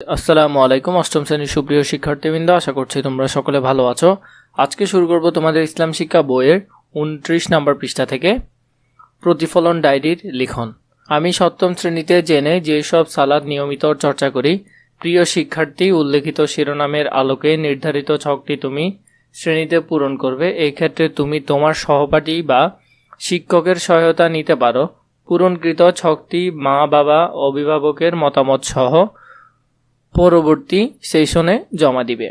আসসালামু আলাইকুম, অষ্টম শ্রেণির সুপ্রিয় শিক্ষার্থীবৃন্দ, আশা করছি তোমরা সকলে ভালো আছো। আজকে শুরু করব তোমাদের ইসলাম শিক্ষা বইয়ের উনত্রিশ নম্বর পৃষ্ঠা থেকে। প্রতিফলন ডায়েরির লিখন। আমি সপ্তম শ্রেণীতে জেনে যেসব সালাদ নিয়মিত চর্চা করি, প্রিয় শিক্ষার্থী, উল্লেখিত শিরোনামের আলোকে নির্ধারিত ছকটি তুমি শ্রেণীতে পূরণ করবে। এই ক্ষেত্রে তুমি তোমার সহপাঠী বা শিক্ষকের সহায়তা নিতে পারো। পূরণকৃত ছকটি মা, বাবা, অভিভাবকের মতামত সহ পরবর্তী সেশনে জমা দিবে।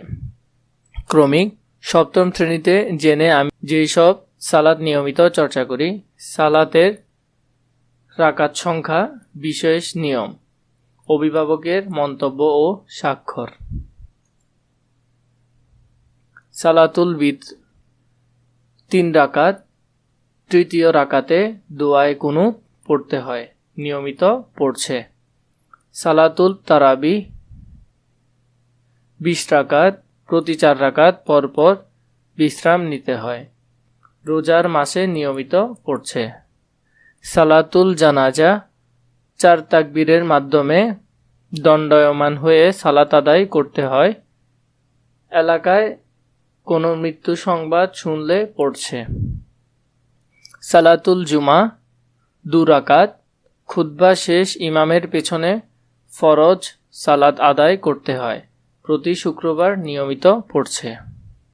ক্রমিক সপ্তম শ্রেণীতে জেনে আমি যেই সব সালাদ নিয়মিত চর্চা করি, সালাতের রাকাত সংখ্যা, বিশেষ নিয়ম, অভিভাবকের মন্তব্য ও স্বাক্ষর। সালাতুল বিদ তিন রাকাত, তৃতীয় রাকাতে দোয়ায় কুনু পড়তে হয়, নিয়মিত পড়ছে। সালাতুল তারাবি বিশ রাকাত, প্রতি চার রাকাত পরপর বিশ্রাম নিতে হয়। রোজার মাসে নিয়মিত পড়ছে। সালাতুল জানাজা চার তাকবীরের মাধ্যমে দণ্ডায়মান হয়ে সালাত আদায় করতে হয়। এলাকায় কোনো মৃত্যু সংবাদ শুনলে পড়ছে। সালাতুল জুমা দু রাকাত, খুতবা শেষ ইমামের পেছনে ফরজ সালাত আদায় করতে হয়। প্রতি শুক্রবার নিয়মিত পড়ছে।